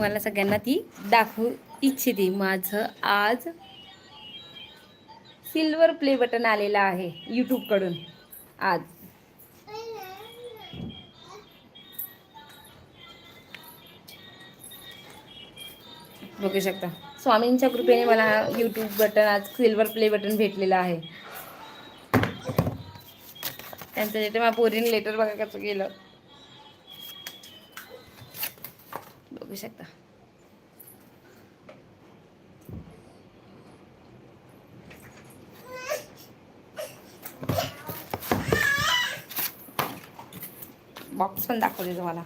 तुम्हाला सगळ्यांना ती दाखवू इच्छिते. माझं आज सिल्वर प्ले बटन आलेलं आहे यूट्यूबकडून. आज. बघू शकता. स्वामींच्या कृपेने मला यूट्यूब बटन आज सिल्वर प्ले बटन भेटलेलं आहे. त्यांचं तिथे मला पोरीने लेटर बघा कसं गेलं बघू शकता बॉक्स पण दाखवते तुम्हाला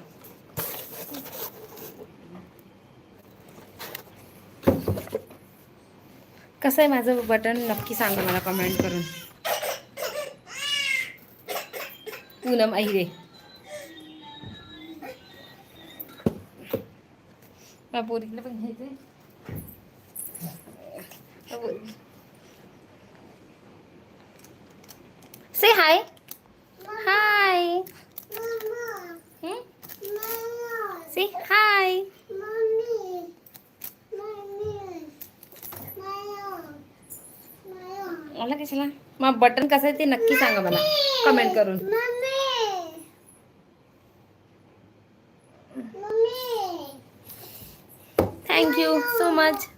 कसं आहे माझं बटन नक्की सांगा मला कमेंट करून पूनम अहिरे माझ्या पोरीला पण घ्यायचंय से हाय हाय से हाय मला कशाला मग बटन कसं आहे ते नक्की सांगा मला कमेंट करून thank you so much.